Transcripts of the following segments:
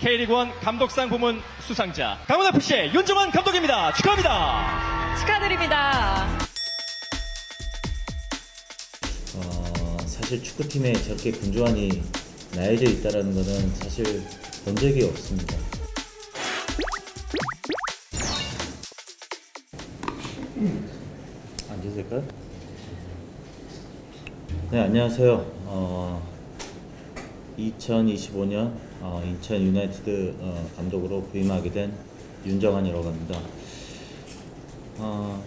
K리그 1 감독상 부문 수상자 강원FC의 윤정환 감독입니다. 축하합니다. 축하드립니다. 어, 사실 축구팀에 저렇게 분주한이 나여져 있다는 것은 사실 본 적이 없습니다. 앉아도 될까요? 네, 안녕하세요. 어, 2025년 어, 인천 유나이티드 어, 감독으로 부임하게 된 윤정환이라고 합니다. 어,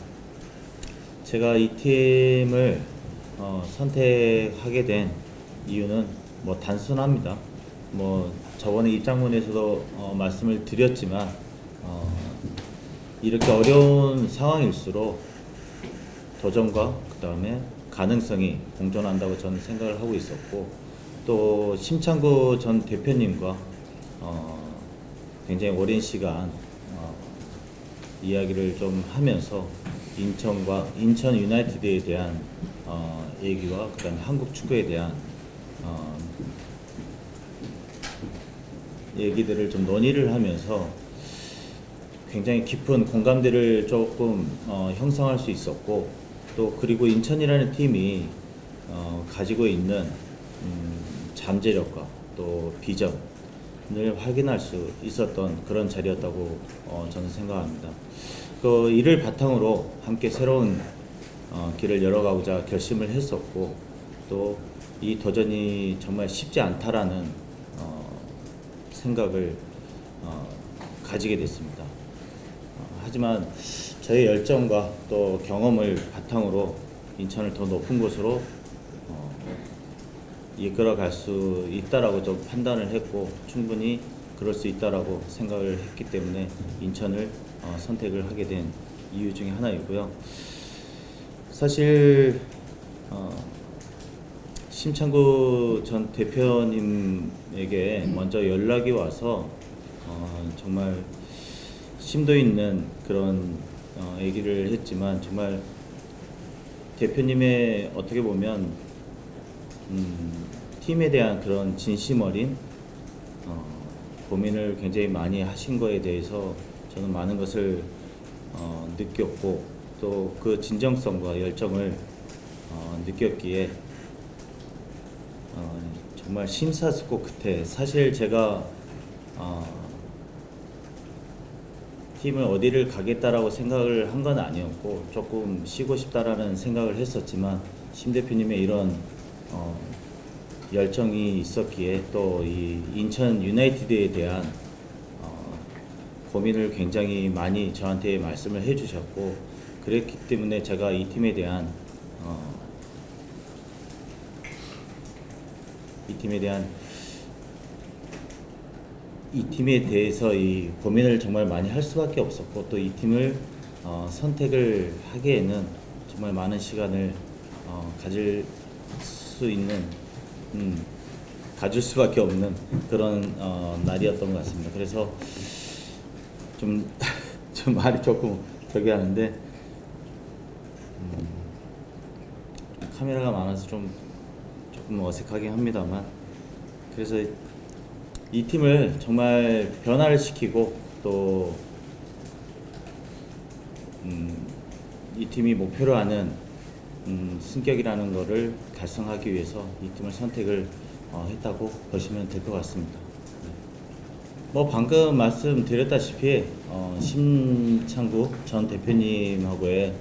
제가 이 팀을 어, 선택하게 된 이유는 뭐 단순합니다. 뭐 저번에 입장문에서도 어, 말씀을 드렸지만 어, 이렇게 어려운 상황일수록 도전과 그 다음에 가능성이 공존한다고 저는 생각을 하고 있었고 또 심창구 전 대표님과 어, 굉장히 오랜 시간 어, 이야기를 좀 하면서 인천과 인천 유나이티드에 대한 어, 얘기와 그다음에 한국 축구에 대한 어, 얘기들을 좀 논의를 하면서 굉장히 깊은 공감대를 조금 어, 형성할 수 있었고 또 그리고 인천이라는 팀이 어, 가지고 있는 음, 잠재력과 또 비전을 확인할 수 있었던 그런 자리였다고 어, 저는 생각합니다. 그 이를 바탕으로 함께 새로운 어, 길을 열어가고자 결심을 했었고 또 이 도전이 정말 쉽지 않다라는 어, 생각을 어, 가지게 됐습니다. 어, 하지만 저의 열정과 또 경험을 바탕으로 인천을 더 높은 곳으로 어, 이끌어갈 수 있다라고 좀 판단을 했고 충분히 그럴 수 있다라고 생각을 했기 때문에 인천을 어, 선택을 하게 된 이유 중에 하나이고요. 사실 어, 심창구 전 대표님에게 먼저 연락이 와서 어, 정말 심도 있는 그런 어, 얘기를 했지만 정말 대표님의 어떻게 보면 음, 팀에 대한 그런 진심 어린 어, 고민을 굉장히 많이 하신 거에 대해서 저는 많은 것을 어, 느꼈고 또 그 진정성과 열정을 어, 느꼈기에 어, 정말 심사숙고 끝에 사실 제가 어, 팀을 어디를 가겠다라고 생각을 한 건 아니었고 조금 쉬고 싶다라는 생각을 했었지만 심 대표님의 이런 어, 열정이 있었기에 또 이 인천 유나이티드에 대한 어, 고민을 굉장히 많이 저한테 말씀을 해주셨고 그랬기 때문에 제가 이 팀에 대한 어, 이 팀에 대한 이 팀에 대해서 이 고민을 정말 많이 할 수밖에 없었고 또 이 팀을 어, 선택을 하기에는 정말 많은 시간을 어, 가질 수 있는 음, 가질 수밖에 없는 그런 어, 날이었던 것 같습니다. 그래서 좀, 좀 말이 조금 격이 하는데 음, 카메라가 많아서 좀 조금 어색하긴 합니다만 그래서 이 팀을 정말 변화를 시키고 또 음, 이 팀이 목표로 하는 음, 승격이라는 것을 달성하기 위해서 이 팀을 선택을 어, 했다고 보시면 될 것 같습니다. 네. 뭐 방금 말씀드렸다시피 어, 심창구 전 대표님하고의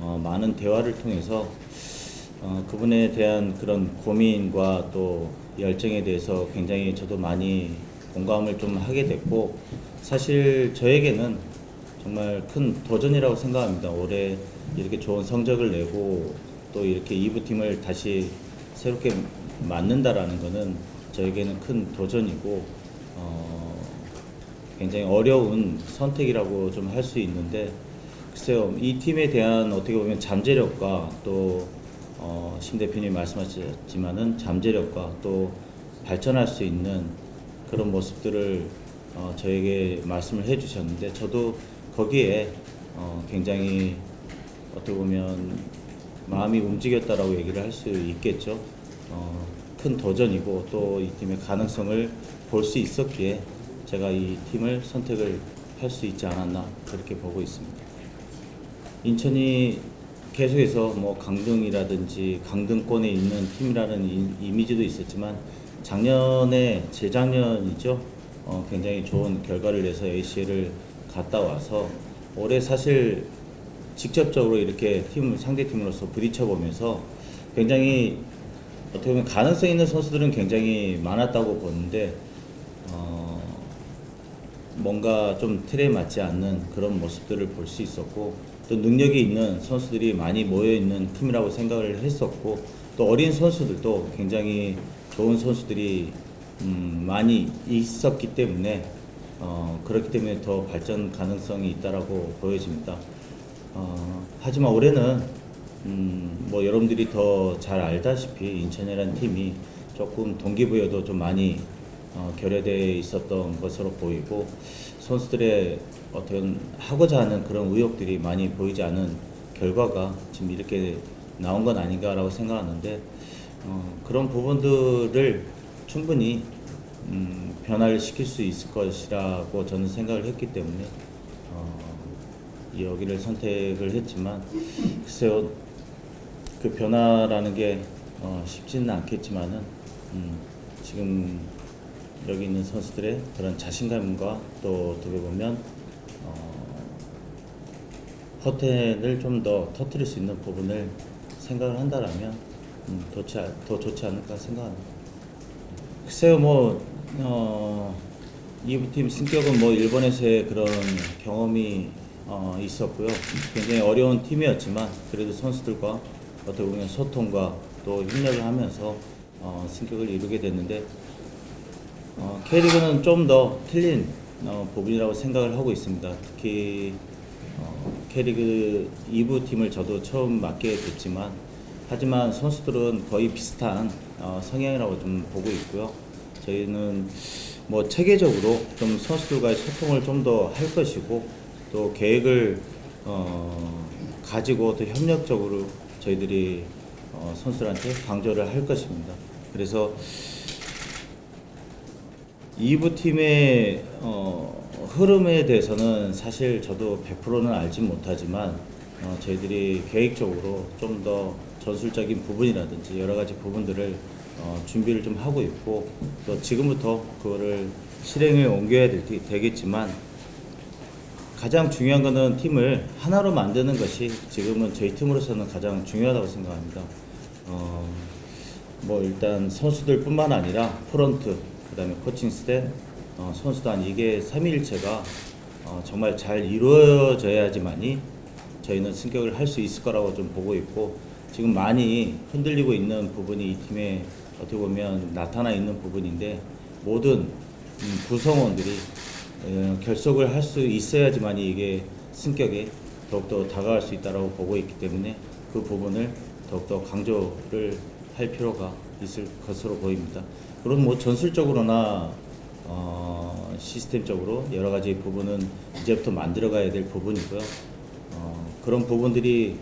어, 많은 대화를 통해서 어, 그분에 대한 그런 고민과 또 열정에 대해서 굉장히 저도 많이 공감을 좀 하게 됐고 사실 저에게는 정말 큰 도전이라고 생각합니다. 올해 이렇게 좋은 성적을 내고 또 이렇게 2부 팀을 다시 새롭게 만든다라는 것은 저에게는 큰 도전이고 어, 굉장히 어려운 선택이라고 좀 할 수 있는데 글쎄요 이 팀에 대한 어떻게 보면 잠재력과 또 어, 심 대표님 말씀하셨지만은 잠재력과 또 발전할 수 있는 그런 모습들을 어, 저에게 말씀을 해주셨는데 저도 거기에 어, 굉장히 어떻게 보면 마음이 움직였다라고 얘기를 할 수 있겠죠. 어, 큰 도전이고 또 이 팀의 가능성을 볼 수 있었기에 제가 이 팀을 선택을 할 수 있지 않았나 그렇게 보고 있습니다. 인천이 계속해서 뭐 강등이라든지 강등권에 있는 팀이라는 이- 이미지도 있었지만 작년에 재작년이죠. 어, 굉장히 좋은 결과를 내서 ACL을 갔다 와서 올해 사실 직접적으로 이렇게 팀 상대 팀으로서 부딪혀 보면서 굉장히 어떻게 보면 가능성 있는 선수들은 굉장히 많았다고 보는데 어, 뭔가 좀 틀에 맞지 않는 그런 모습들을 볼 수 있었고 또 능력이 있는 선수들이 많이 모여 있는 팀이라고 생각을 했었고 또 어린 선수들도 굉장히 좋은 선수들이 음, 많이 있었기 때문에 어, 그렇기 때문에 더 발전 가능성이 있다라고 보여집니다. 어, 하지만 올해는 음, 뭐 여러분들이 더 잘 알다시피 인천이라는 팀이 조금 동기부여도 좀 많이 어, 결여되어 있었던 것으로 보이고 선수들의 어떤 하고자 하는 그런 의욕들이 많이 보이지 않은 결과가 지금 이렇게 나온 건 아닌가라고 생각하는데 어, 그런 부분들을 충분히 음, 변화를 시킬 수 있을 것이라고 저는 생각을 했기 때문에 어, 여기를 선택을 했지만 글쎄요 그 변화라는 게 어, 쉽지는 않겠지만은 음, 지금 여기 있는 선수들의 그런 자신감과 또 어떻게 보면 어, 허텐을 좀 더 터트릴 수 있는 부분을 생각을 한다라면 음, 더, 않- 더 좋지 않을까 생각합니다. 글쎄요 뭐 어, 이부팀 승격은 뭐 일본에서의 그런 경험이 어, 있었고요. 굉장히 어려운 팀이었지만 그래도 선수들과 어떻게 보면 소통과 또 협력을 하면서 어, 승격을 이루게 됐는데 어, K리그는 좀 더 틀린 어, 부분이라고 생각을 하고 있습니다. 특히 어, K리그 2부 팀을 저도 처음 맡게 됐지만 하지만 선수들은 거의 비슷한 어, 성향이라고 좀 보고 있고요. 저희는 뭐 체계적으로 좀 선수들과의 소통을 좀 더 할 것이고 또 계획을 어, 가지고 또 협력적으로 저희들이 어, 선수들한테 강조를 할 것입니다. 그래서 2부 팀의 어, 흐름에 대해서는 사실 저도 100%는 알지 못하지만 어, 저희들이 계획적으로 좀 더 전술적인 부분이라든지 여러 가지 부분들을 어, 준비를 좀 하고 있고 또 지금부터 그거를 실행에 옮겨야 될, 되겠지만 가장 중요한 거는 팀을 하나로 만드는 것이 지금은 저희 팀으로서는 가장 중요하다고 생각합니다. 어, 뭐 일단 선수들뿐만 아니라 프런트, 그다음에 코칭 스텝, 어, 선수단 이게 삼위일체가 어, 정말 잘 이루어져야지만이 저희는 승격을 할 수 있을 거라고 좀 보고 있고 지금 많이 흔들리고 있는 부분이 이 팀에 어떻게 보면 나타나 있는 부분인데 모든 음, 구성원들이 어, 결속을 할 수 있어야지만이 이게 승격에 더욱더 다가갈 수 있다고 보고 있기 때문에 그 부분을 더욱더 강조를 할 필요가 있을 것으로 보입니다. 물론 뭐 전술적으로나 어, 시스템적으로 여러 가지 부분은 이제부터 만들어가야 될 부분이고요. 어, 그런 부분들이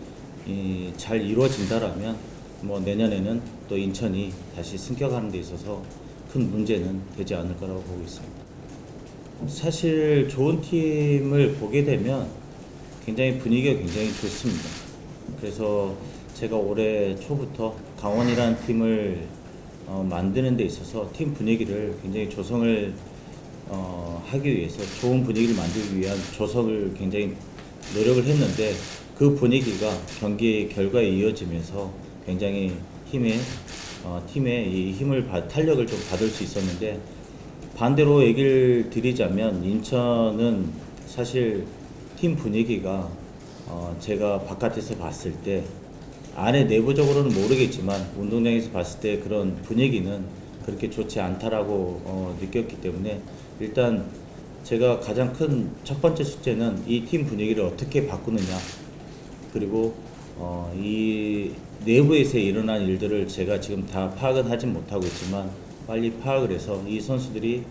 이, 잘 이루어진다라면 뭐 내년에는 또 인천이 다시 승격하는 데 있어서 큰 문제는 되지 않을 거라고 보고 있습니다. 사실 좋은 팀을 보게 되면 굉장히 분위기가 굉장히 좋습니다. 그래서 제가 올해 초부터 강원이라는 팀을 어, 만드는 데 있어서 팀 분위기를 굉장히 조성을 어, 하기 위해서 좋은 분위기를 만들기 위한 조성을 굉장히 노력을 했는데 그 분위기가 경기 결과에 이어지면서 굉장히 팀의 어, 팀의 이 힘을 받, 탄력을 좀 받을 수 있었는데 반대로 얘기를 드리자면 인천은 사실 팀 분위기가 어, 제가 바깥에서 봤을 때 안에 내부적으로는 모르겠지만 운동장에서 봤을 때 그런 분위기는 그렇게 좋지 않다라고 어, 느꼈기 때문에 일단 제가 가장 큰 첫 번째 숙제는 이 팀 분위기를 어떻게 바꾸느냐. 그리고 어, 이 내부에서 일어난 일들을 제가 지금 다 파악은 하진 못하고 있지만 빨리 파악을 해서 이 선수들이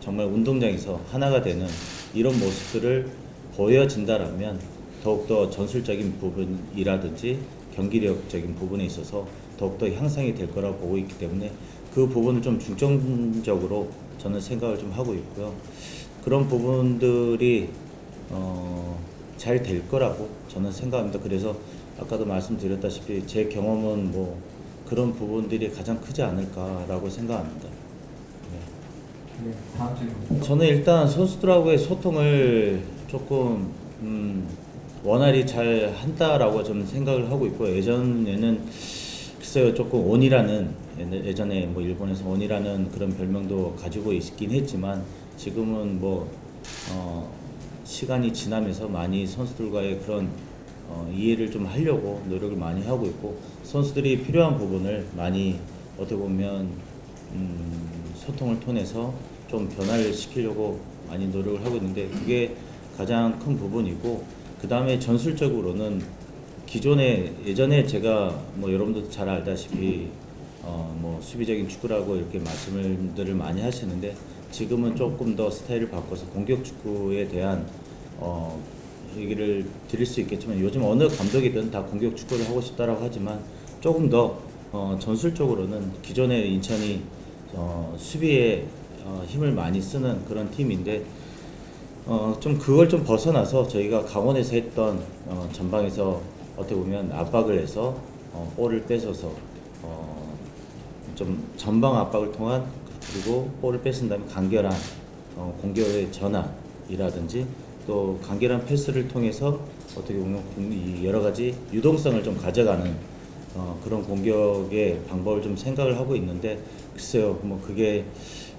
정말 운동장에서 하나가 되는 이런 모습들을 보여진다라면 더욱더 전술적인 부분이라든지 경기력적인 부분에 있어서 더욱더 향상이 될 거라고 보고 있기 때문에 그 부분을 좀 중점적으로 저는 생각을 좀 하고 있고요. 그런 부분들이 어, 잘 될 거라고 저는 생각합니다. 그래서 아까도 말씀드렸다시피 제 경험은 뭐 그런 부분들이 가장 크지 않을까라고 생각합니다. 네. 네, 다음 질문. 저는 일단 선수들하고의 소통을 조금 음, 원활히 잘 한다라고 저는 생각을 하고 있고 예전에는 글쎄요 조금 온이라는 예전에 뭐 일본에서 온이라는 그런 별명도 가지고 있긴 했지만 지금은 뭐 어, 시간이 지나면서 많이 선수들과의 그런 어, 이해를 좀 하려고 노력을 많이 하고 있고 선수들이 필요한 부분을 많이 어떻게 보면 음, 소통을 통해서 좀 변화를 시키려고 많이 노력을 하고 있는데 그게 가장 큰 부분이고 그 다음에 전술적으로는 기존에 예전에 제가 뭐 여러분들도 잘 알다시피 어 뭐 수비적인 축구라고 이렇게 말씀들을 많이 하시는데 지금은 조금 더 스타일을 바꿔서 공격 축구에 대한 어 얘기를 드릴 수 있겠지만 요즘 어느 감독이든 다 공격 축구를 하고 싶다라고 하지만 조금 더 어, 전술적으로는 기존에 인천이 어, 수비에 어, 힘을 많이 쓰는 그런 팀인데 어, 좀 그걸 좀 벗어나서 저희가 강원에서 했던 어, 전방에서 어떻게 보면 압박을 해서 어, 볼을 뺏어서 어, 좀 전방 압박을 통한 그리고 볼을 뺏은 다음에 간결한 어, 공격의 전환이라든지 또 간결한 패스를 통해서 어떻게 보면 여러 가지 유동성을 좀 가져가는 어, 그런 공격의 방법을 좀 생각을 하고 있는데 글쎄요 뭐 그게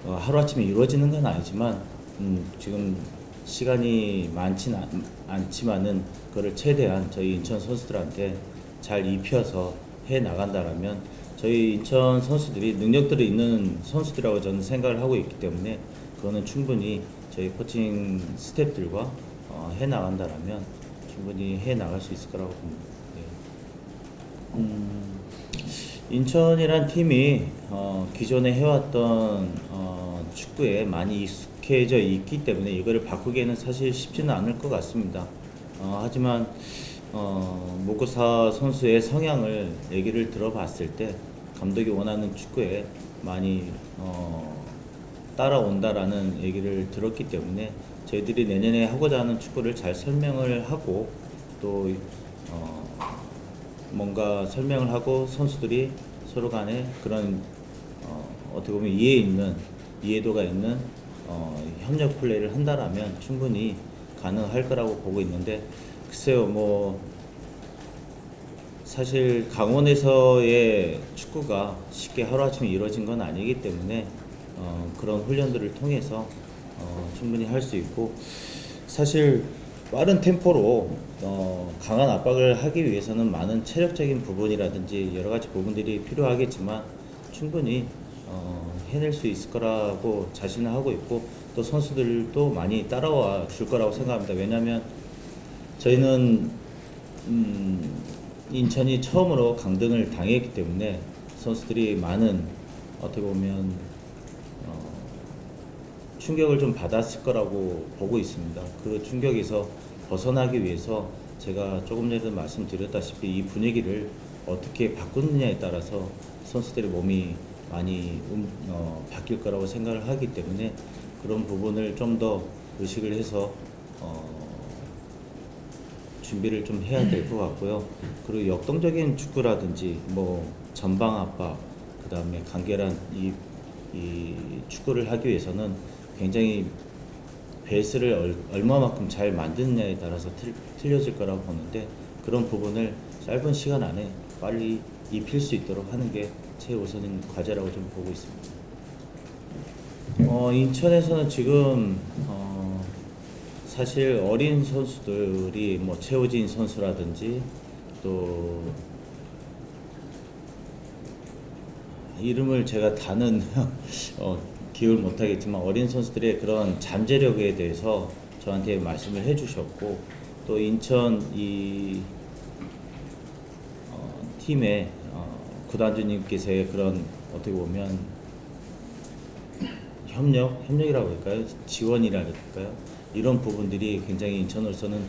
어, 하루아침에 이루어지는 건 아니지만 음, 지금 시간이 많지는 않, 않지만은 그거를 최대한 저희 인천 선수들한테 잘 입혀서 해 나간다라면 저희 인천 선수들이 능력들이 있는 선수들이라고 저는 생각을 하고 있기 때문에 그거는 충분히 저희 코칭 스태프들과 어, 해 나간다라면 충분히 해 나갈 수 있을 거라고 봅니다. 네. 음, 인천이란 팀이 어, 기존에 해왔던 어, 축구에 많이 익숙해져 있기 때문에 이거를 바꾸기에는 사실 쉽지는 않을 것 같습니다. 어, 하지만 어, 모구사 선수의 성향을 얘기를 들어봤을 때 감독이 원하는 축구에 많이 어, 따라온다라는 얘기를 들었기 때문에 저희들이 내년에 하고자 하는 축구를 잘 설명을 하고 또 어, 뭔가 설명을 하고 선수들이 서로 간에 그런 어, 어떻게 보면 이해 있는 이해도가 있는 어, 협력 플레이를 한다라면 충분히 가능할 거라고 보고 있는데 글쎄요 뭐 사실 강원에서의 축구가 쉽게 하루아침에 이루어진 건 아니기 때문에 어, 그런 훈련들을 통해서 어, 충분히 할 수 있고 사실 빠른 템포로 어, 강한 압박을 하기 위해서는 많은 체력적인 부분이라든지 여러 가지 부분들이 필요하겠지만 충분히 어, 해낼 수 있을 거라고 자신을 하고 있고 또 선수들도 많이 따라와 줄 거라고 생각합니다. 왜냐하면 저희는 음, 인천이 처음으로 강등을 당했기 때문에 선수들이 많은 어떻게 보면 어, 충격을 좀 받았을 거라고 보고 있습니다. 그 충격에서 벗어나기 위해서 제가 조금 전에도 말씀드렸다시피 이 분위기를 어떻게 바꾸느냐에 따라서 선수들의 몸이 많이 음, 어, 바뀔 거라고 생각을 하기 때문에 그런 부분을 좀 더 의식을 해서 어, 준비를 좀 해야 될 것 같고요. 그리고 역동적인 축구라든지 뭐 전방 압박, 그 다음에 간결한 이, 이 축구를 하기 위해서는 굉장히 베이스를 얼, 얼마만큼 잘 만드느냐에 따라서 틀, 틀려질 거라고 보는데 그런 부분을 짧은 시간 안에 빨리 입힐 수 있도록 하는 게 최우선인 과제라고 좀 보고 있습니다. 어, 인천에서는 지금 어, 사실 어린 선수들이 뭐 최우진 선수라든지 또 이름을 제가 다는 어, 기억을 못하겠지만 어린 선수들의 그런 잠재력에 대해서 저한테 말씀을 해주셨고 또 인천 이 어, 팀의 어, 구단주님께서의 그런 어떻게 보면 협력, 협력이라고 할까요? 지원이라 할까요? 이런 부분들이 굉장히 인천으로서는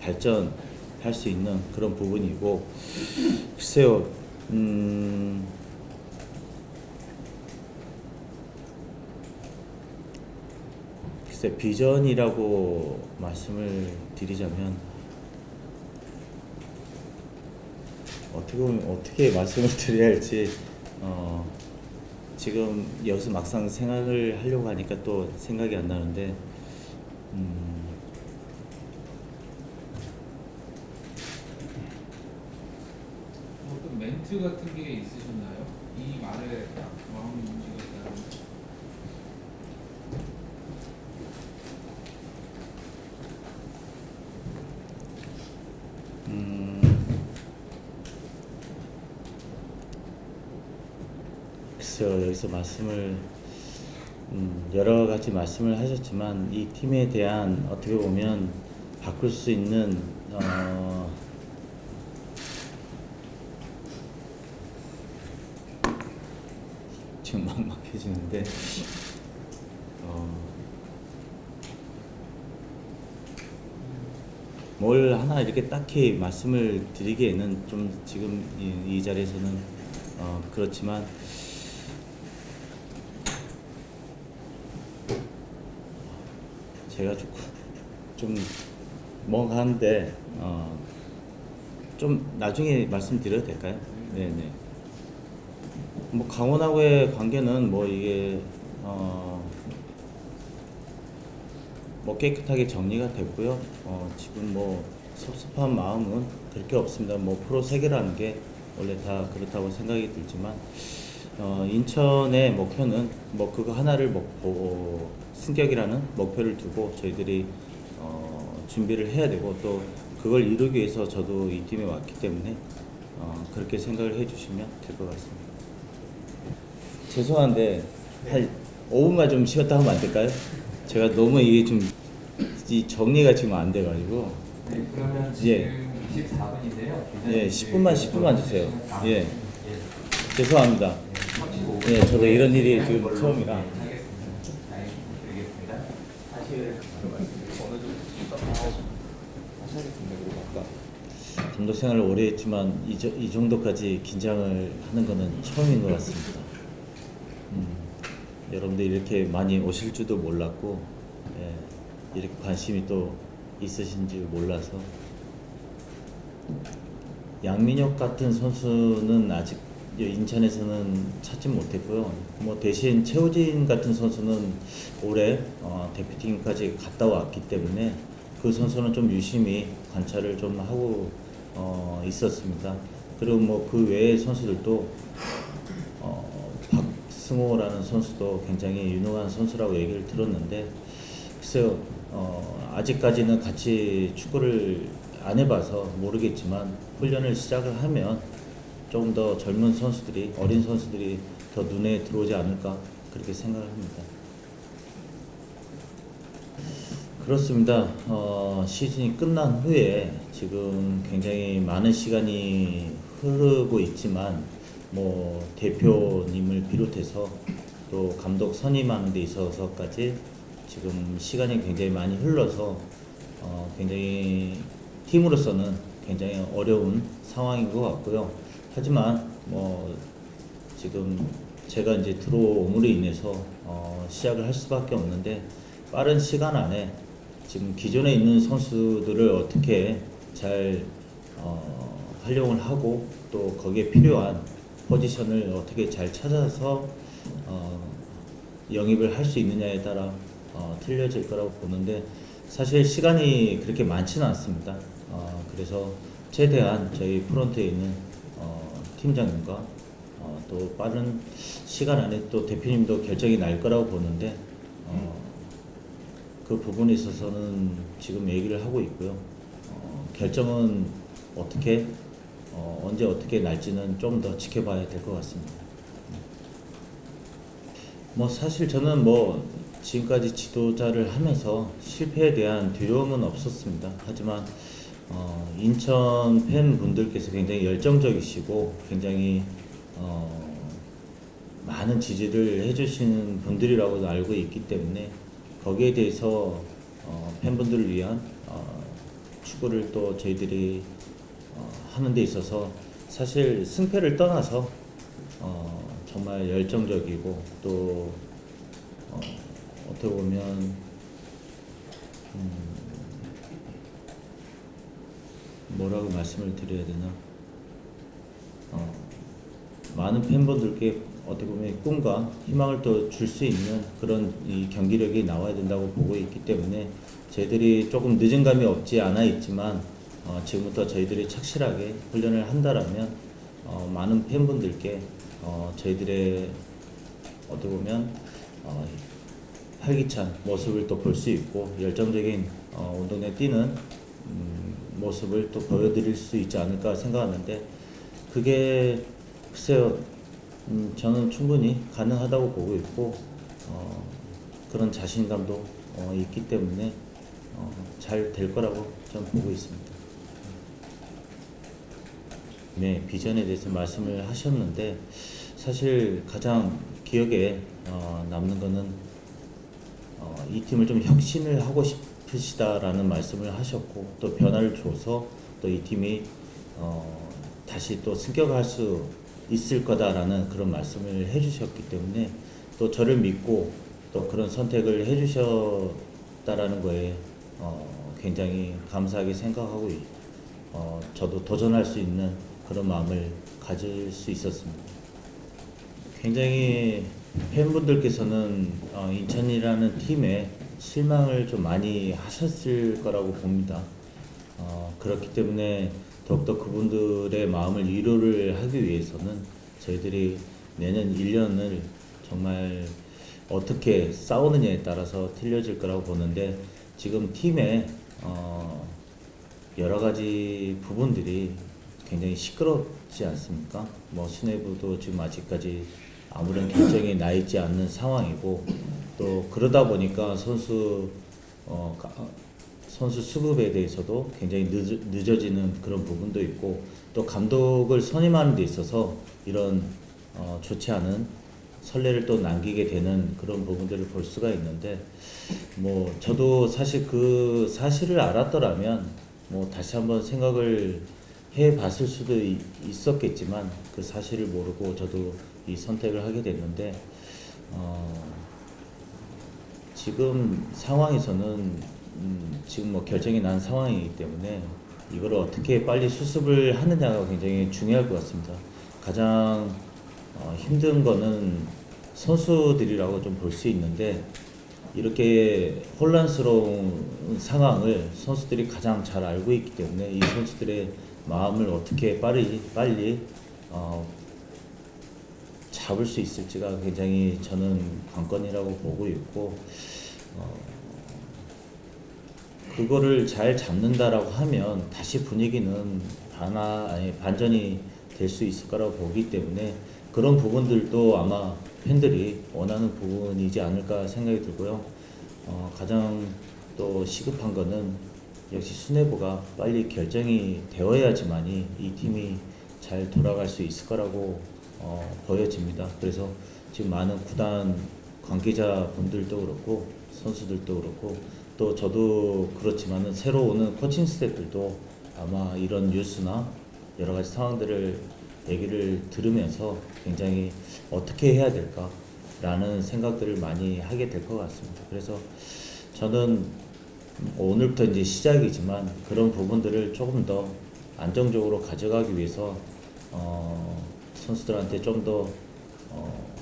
발전할 수 있는 그런 부분이고 글쎄요, 음, 글쎄 비전이라고 말씀을 드리자면 어떻게 보면 어떻게 말씀을 드려야 할지 어, 지금 여기서 막상 생각을 하려고 하니까 또 생각이 안 나는데 음, 어떤 멘트 같은 게 있으셨나요? 이 말에 딱 마음이 움직였다는 음, 여기서 말씀을 음, 여러 가지 말씀을 하셨지만 이 팀에 대한 어떻게 보면 바꿀 수 있는 어, 지금 막막해지는데 어, 뭘 하나 이렇게 딱히 말씀을 드리기에는 좀 지금 이, 이 자리에서는 어, 그렇지만 제가 조금 좀 하는데 어, 좀 나중에 말씀드려도 될까요? 네네. 뭐 강원하고의 관계는 뭐 이게 어, 뭐 깨끗하게 정리가 됐고요. 어, 지금 뭐 섭섭한 마음은 그렇게 없습니다. 뭐 프로 세계라는 게 원래 다 그렇다고 생각이 들지만 어, 인천의 목표는 뭐 그거 하나를 먹고 승격이라는 목표를 두고 저희들이 어, 준비를 해야 되고 또 그걸 이루기 위해서 저도 이 팀에 왔기 때문에 어, 그렇게 생각을 해주시면 될 것 같습니다. 죄송한데 한 5분만 좀 쉬었다 하면 안 될까요? 제가 너무 이게 좀 이 정리가 지금 안 돼가지고 네, 그러면 예. 지금 24분인데요. 예, 10분만 10분만 주세요. 예. 죄송합니다. 예, 저도 이런 일이 지금 처음이라. 하겠습니다. 알겠습니다. 사실 감독 생활을 오래 했지만 이, 저- 이 정도까지 긴장을 하는 거는 처음인 것 같습니다. 음, 여러분들 이렇게 많이 오실 줄도 몰랐고 예, 이렇게 관심이 또 있으신지 몰라서 양민혁 같은 선수는 아직 인천에서는 찾지 못했고요. 뭐 대신 최우진 같은 선수는 올해 어, 대표팀까지 갔다 왔기 때문에 그 선수는 좀 유심히 관찰을 좀 하고 어, 있었습니다. 그리고 뭐 그 외의 선수들도 어, 박승호라는 선수도 굉장히 유능한 선수라고 얘기를 들었는데 글쎄요 어, 아직까지는 같이 축구를 안 해봐서 모르겠지만 훈련을 시작을 하면 조금 더 젊은 선수들이 어린 선수들이 더 눈에 들어오지 않을까 그렇게 생각을 합니다. 그렇습니다. 어, 시즌이 끝난 후에 지금 굉장히 많은 시간이 흐르고 있지만 뭐 대표님을 비롯해서 또 감독 선임하는 데 있어서까지 지금 시간이 굉장히 많이 흘러서 어, 굉장히 팀으로서는 굉장히 어려운 상황인 것 같고요. 하지만 뭐 지금 제가 이제 들어옴으로 인해서 어, 시작을 할 수밖에 없는데 빠른 시간 안에 지금 기존에 있는 선수들을 어떻게 잘 어, 활용을 하고 또 거기에 필요한 포지션을 어떻게 잘 찾아서 어, 영입을 할 수 있느냐에 따라 어, 틀려질 거라고 보는데 사실 시간이 그렇게 많지는 않습니다. 어, 그래서 최대한 저희 프론트에 있는 어, 팀장님과 어, 또 빠른 시간 안에 또 대표님도 결정이 날 거라고 보는데 어, 그 부분에 있어서는 지금 얘기를 하고 있고요. 어, 결정은 어떻게 어, 언제 어떻게 날지는 좀 더 지켜봐야 될 것 같습니다. 뭐 사실 저는 뭐 지금까지 지도자를 하면서 실패에 대한 두려움은 없었습니다. 하지만 어, 인천 팬분들께서 굉장히 열정적이시고 굉장히 어, 많은 지지를 해주시는 분들이라고도 알고 있기 때문에 거기에 대해서 어, 팬분들을 위한 어, 축구를 또 저희들이 어, 하는 데 있어서 사실 승패를 떠나서 어, 정말 열정적이고 또 어, 어떻게 보면 음, 뭐라고 말씀을 드려야 되나? 어, 많은 팬분들께 어떻게 보면 꿈과 희망을 또줄수 있는 그런 이 경기력이 나와야 된다고 보고 있기 때문에 저희들이 조금 늦은 감이 없지 않아 있지만 어, 지금부터 저희들이 착실하게 훈련을 한다라면 어, 많은 팬분들께 어, 저희들의 어떻게 보면 어, 활기찬 모습을 또 볼 수 있고 열정적인 어, 운동에 뛰는 음, 모습을 또 보여드릴 수 있지 않을까 생각하는데 그게 글쎄요 음, 저는 충분히 가능하다고 보고 있고 어, 그런 자신감도 어, 있기 때문에 어, 잘 될 거라고 저는 보고 있습니다. 네, 비전에 대해서 말씀을 하셨는데 사실 가장 기억에 어, 남는 거는 어, 이 팀을 좀 혁신을 하고 싶으시다라는 말씀을 하셨고 또 변화를 줘서 또 이 팀이 어, 다시 또 승격할 수 있을 거다라는 그런 말씀을 해주셨기 때문에 또 저를 믿고 또 그런 선택을 해주셨다라는 거에 어, 굉장히 감사하게 생각하고 있- 어, 저도 도전할 수 있는 그런 마음을 가질 수 있었습니다. 굉장히 팬분들께서는 어, 인천이라는 팀에 실망을 좀 많이 하셨을 거라고 봅니다. 어, 그렇기 때문에 더욱더 그분들의 마음을 위로를 하기 위해서는 저희들이 내년 1년을 정말 어떻게 싸우느냐에 따라서 틀려질 거라고 보는데 지금 팀에 어, 여러 가지 부분들이 굉장히 시끄럽지 않습니까? 뭐 수뇌부도 지금 아직까지 아무런 결정이 나 있지 않는 상황이고 또 그러다 보니까 선수 어, 가- 선수 수급에 대해서도 굉장히 늦, 늦어지는 그런 부분도 있고 또 감독을 선임하는 데 있어서 이런 어, 좋지 않은 선례를 또 남기게 되는 그런 부분들을 볼 수가 있는데 뭐 저도 사실 그 사실을 알았더라면 뭐 다시 한번 생각을 해 봤을 수도 이- 있었겠지만 그 사실을 모르고 저도 이 선택을 하게 됐는데 어, 지금 상황에서는 음, 지금 뭐 결정이 난 상황이기 때문에 이걸 어떻게 빨리 수습을 하느냐가 굉장히 중요할 것 같습니다. 가장 어, 힘든 거는 선수들이라고 좀 볼 수 있는데 이렇게 혼란스러운 상황을 선수들이 가장 잘 알고 있기 때문에 이 선수들의 마음을 어떻게 빠르 빨리 어, 잡을 수 있을지가 굉장히 저는 관건이라고 보고 있고 어, 그거를 잘 잡는다라고 하면 다시 분위기는 반화 아니 반전이 될 수 있을 거라고 보기 때문에 그런 부분들도 아마 팬들이 원하는 부분이지 않을까 생각이 들고요. 어, 가장 또 시급한 거는 역시 수뇌부가 빨리 결정이 되어야지만이 이 팀이 잘 돌아갈 수 있을 거라고 어, 보여집니다. 그래서 지금 많은 구단 관계자분들도 그렇고 선수들도 그렇고 또 저도 그렇지만은 새로 오는 코칭 스태프들도 아마 이런 뉴스나 여러 가지 상황들을 얘기를 들으면서 굉장히 어떻게 해야 될까라는 생각들을 많이 하게 될 것 같습니다. 그래서 저는 오늘부터 이제 시작이지만 그런 부분들을 조금 더 안정적으로 가져가기 위해서 어, 선수들한테 좀더 어,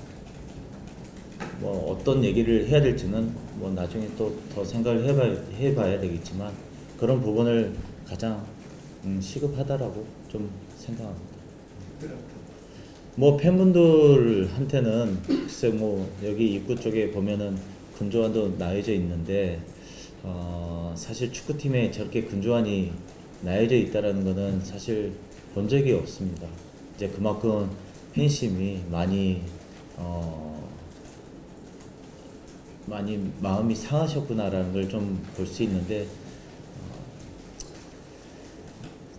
뭐 어떤 얘기를 해야 될지는 뭐 나중에 또 더 생각을 해봐야, 해봐야 되겠지만 그런 부분을 가장 음, 시급하다라고 좀 생각합니다. 뭐 팬분들한테는 글쎄 뭐 여기 입구 쪽에 보면은 군조안도 나여져 있는데 어, 사실 축구팀에 저렇게 군조안이 나여져 있다라는 거는 사실 본 적이 없습니다. 이제 그만큼 팬심이 많이 어, 많이 마음이 상하셨구나라는 걸 좀 볼 수 있는데 어,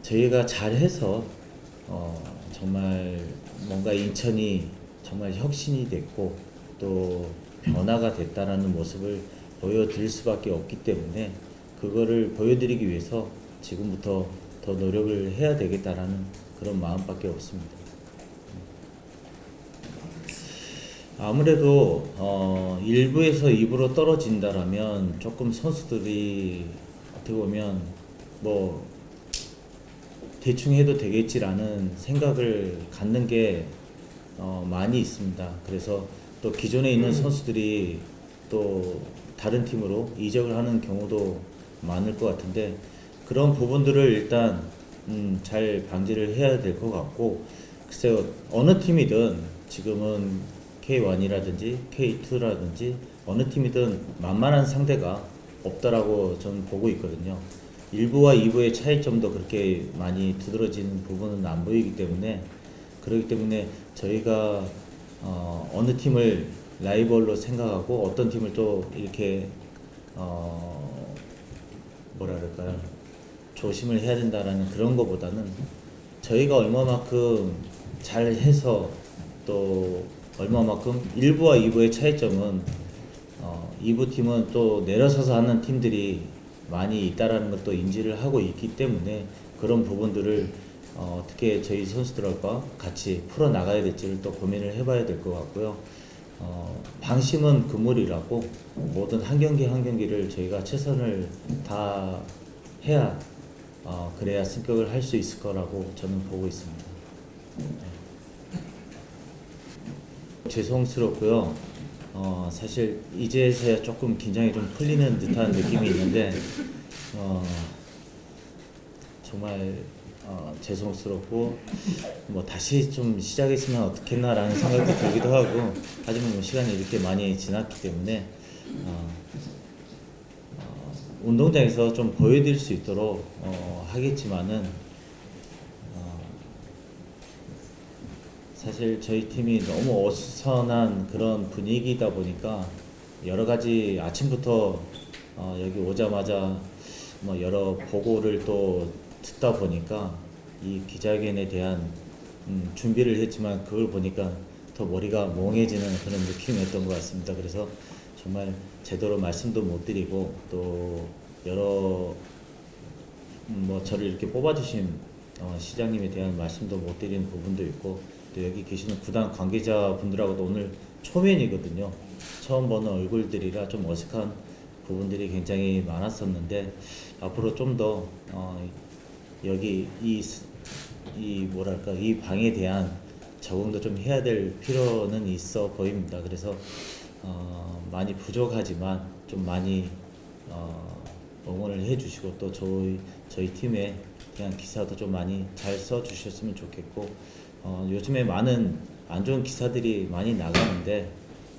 저희가 잘해서 어, 정말 뭔가 인천이 정말 혁신이 됐고 또 변화가 됐다라는 모습을 보여드릴 수밖에 없기 때문에 그거를 보여드리기 위해서 지금부터 더 노력을 해야 되겠다라는 그런 마음밖에 없습니다. 아무래도 어, 1부에서 2부로 떨어진다라면 조금 선수들이 어떻게 보면 뭐 대충 해도 되겠지라는 생각을 갖는 게 어, 많이 있습니다. 그래서 또 기존에 있는 선수들이 또 다른 팀으로 이적을 하는 경우도 많을 것 같은데 그런 부분들을 일단 음, 잘 방지를 해야 될 것 같고 글쎄요 어느 팀이든 지금은 K1이라든지 K2라든지 어느 팀이든 만만한 상대가 없다라고 저는 보고 있거든요. 1부와 2부의 차이점도 그렇게 많이 두드러지는 부분은 안 보이기 때문에 그렇기 때문에 저희가 어, 어느 팀을 라이벌로 생각하고 어떤 팀을 또 이렇게 어, 뭐라 그럴까요 조심을 해야 된다라는 그런 거보다는 저희가 얼마만큼 잘해서 또 얼마만큼 1부와 2부의 차이점은 어, 2부 팀은 또 내려서서 하는 팀들이 많이 있다라는 것도 인지를 하고 있기 때문에 그런 부분들을 어, 어떻게 저희 선수들과 같이 풀어 나가야 될지를 또 고민을 해봐야 될 것 같고요. 어, 방심은 금물이라고 모든 한 경기 한 경기를 저희가 최선을 다 해야 어, 그래야 승격을 할 수 있을 거라고 저는 보고 있습니다. 죄송스럽고요. 어, 사실 이제서야 조금 긴장이 좀 풀리는 듯한 느낌이 있는데 어, 정말 어, 죄송스럽고 뭐 다시 좀 시작했으면 어떻겠나라는 생각도 들기도 하고 하지만 뭐 시간이 이렇게 많이 지났기 때문에 어, 어, 운동장에서 좀 보여드릴 수 있도록 어, 하겠지만은 사실 저희 팀이 너무 어수선한 그런 분위기다 보니까 여러 가지 아침부터 어, 여기 오자마자 뭐 여러 보고를 또 듣다 보니까 이 기자회견에 대한 음, 준비를 했지만 그걸 보니까 더 머리가 멍해지는 그런 느낌이었던 것 같습니다. 그래서 정말 제대로 말씀도 못 드리고 또 여러 음, 뭐 저를 이렇게 뽑아주신 어, 시장님에 대한 말씀도 못 드리는 부분도 있고 또 여기 계시는 구단 관계자분들하고도 오늘 초면이거든요. 처음 보는 얼굴들이라 좀 어색한 부분들이 굉장히 많았었는데 앞으로 좀더 어, 여기 이, 스- 이 뭐랄까 이 방에 대한 적응도 좀 해야 될 필요는 있어 보입니다. 그래서 어, 많이 부족하지만 좀 많이 어, 응원을 해주시고 또 저희 저희 팀에 대한 기사도 좀 많이 잘 써주셨으면 좋겠고 어, 요즘에 많은 안 좋은 기사들이 많이 나가는데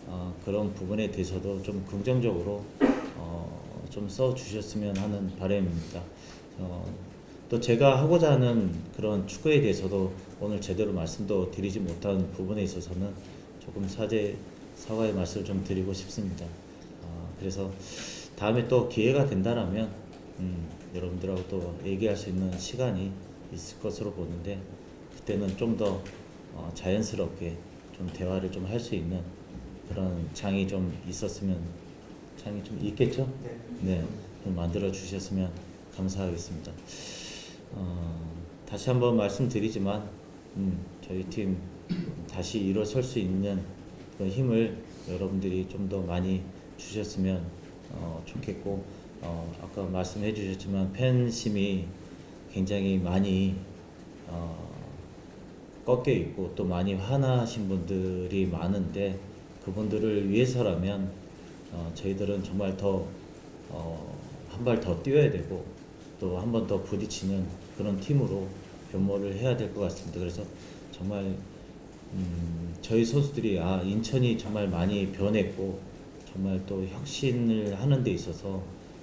어, 그런 부분에 대해서도 좀 긍정적으로 어, 좀 써주셨으면 하는 바람입니다. 어, 또 제가 하고자 하는 그런 축구에 대해서도 오늘 제대로 말씀도 드리지 못한 부분에 있어서는 조금 사죄 사과의 말씀을 좀 드리고 싶습니다. 어, 그래서 다음에 또 기회가 된다라면 음, 여러분들하고 또 얘기할 수 있는 시간이 있을 것으로 보는데 그때는 좀더 어, 자연스럽게 좀 대화를 좀 할 수 있는 그런 장이 좀 있었으면 장이 좀 있겠죠? 네, 좀 만들어 주셨으면 감사하겠습니다. 어, 다시 한번 말씀드리지만 음, 저희 팀 다시 일어설 수 있는 그런 힘을 여러분들이 좀 더 많이 주셨으면 어, 좋겠고 어, 아까 말씀해 주셨지만 팬심이 굉장히 많이 어, 꺾여 있고 또 많이 화나신 분들이 많은데 그분들을 위해서라면 어, 저희들은 정말 더 어, 한 발 더 뛰어야 되고 또 한 번 더 부딪히는 그런 팀으로 변모를 해야 될 것 같습니다. 그래서 정말 음, 저희 선수들이 아 인천이 정말 많이 변했고 정말 또 혁신을 하는 데 있어서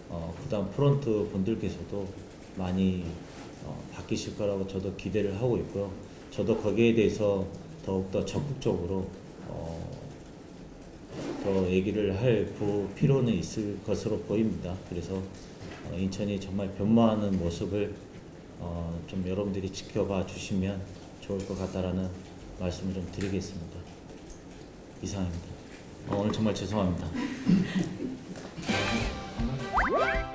어, 그다음 프런트 분들께서도 많이 어, 바뀌실 거라고 저도 기대를 하고 있고요. 저도 거기에 대해서 더욱더 적극적으로 어, 더 얘기를 할 부- 필요는 있을 것으로 보입니다. 그래서 어, 인천이 정말 변모하는 모습을 어, 좀 여러분들이 지켜봐 주시면 좋을 것 같다라는 말씀을 좀 드리겠습니다. 이상입니다. 어, 오늘 정말 죄송합니다.